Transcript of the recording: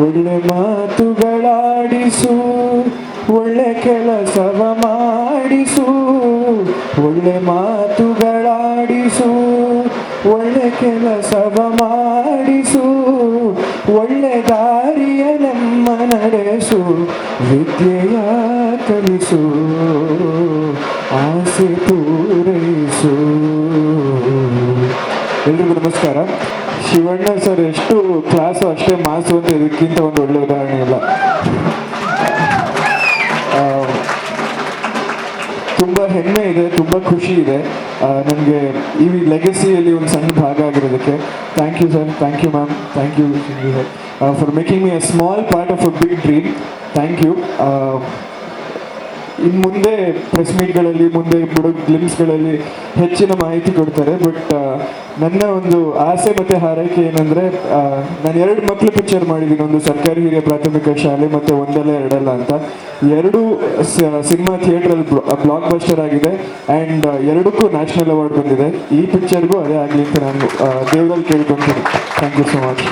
ಒಳ್ಳೆ ಮಾತುಗಳಾಡಿಸು, ಒಳ್ಳೆ ಕೆಲಸವ ಮಾಡಿಸು, ಒಳ್ಳೆ ಮಾತುಗಳಾಡಿಸು, ಒಳ್ಳೆ ಕೆಲಸವ ಮಾಡಿಸು, ಒಳ್ಳೆ ದಾರಿಯ ನಮ್ಮ ನಡೆಸು, ವಿದ್ಯೆಯ ಕಲಿಸು, ಆಸೆ ಪೂರೈಸು ಎಲ್ರಿಗೂ ನಮಸ್ಕಾರ. ಶಿವಣ್ಣ ಸರ್, ಎಷ್ಟು ಕ್ಲಾಸು ಅಷ್ಟೇ ಮಾಸ್ ಅಂತ ಇದಕ್ಕಿಂತ ಒಂದು ಒಳ್ಳೆ ಉದಾಹರಣೆ ಇಲ್ಲ. ತುಂಬಾ ಹೆಮ್ಮೆ ಇದೆ, ತುಂಬ ಖುಷಿ ಇದೆ. ನನಗೆ ಈ ಲೆಗಸಿಯಲ್ಲಿ ಒಂದು ಸಣ್ಣ ಭಾಗ ಆಗಿರೋದಕ್ಕೆ. Thank you sir thank you ma'am thank you for making me a small part of a big dream thank you ಇನ್ನು ಮುಂದೆ ಪ್ರೆಸ್ ಮೀಟ್ಗಳಲ್ಲಿ ಮುಂದೆ ಬಿಡೋ ಗ್ಲಿಮ್ಸ್ಗಳಲ್ಲಿ ಹೆಚ್ಚಿನ ಮಾಹಿತಿ ಕೊಡ್ತಾರೆ. ಬಟ್ ನನ್ನ ಒಂದು ಆಸೆ ಮತ್ತು ಹಾರೈಕೆ ಏನಂದರೆ ನಾನು ಎರಡು ಮಕ್ಕಳು ಪಿಕ್ಚರ್ ಮಾಡಿದ್ದೀನಿ. ಒಂದು ಸರ್ಕಾರಿ ಹಿರಿಯ ಪ್ರಾಥಮಿಕ ಶಾಲೆ ಮತ್ತು ಒಂದಲ್ಲ ಎರಡಲ್ಲ ಅಂತ. ಎರಡು ಸಿನಿಮಾ ಥಿಯೇಟ್ರಲ್ಲಿ ಬ್ಲಾಕ್ ಬಸ್ಟರ್ ಆಗಿದೆ. ಆ್ಯಂಡ್ ಎರಡಕ್ಕೂ ನ್ಯಾಷನಲ್ ಅವಾರ್ಡ್ ಬಂದಿದೆ. ಈ ಪಿಕ್ಚರ್ಗೂ ಅದೇ ಆಗಲಿ ಅಂತ ನಾನು ದೇವರಲ್ಲಿ ಕೇಳ್ಕೊತೀನಿ. Thank you so much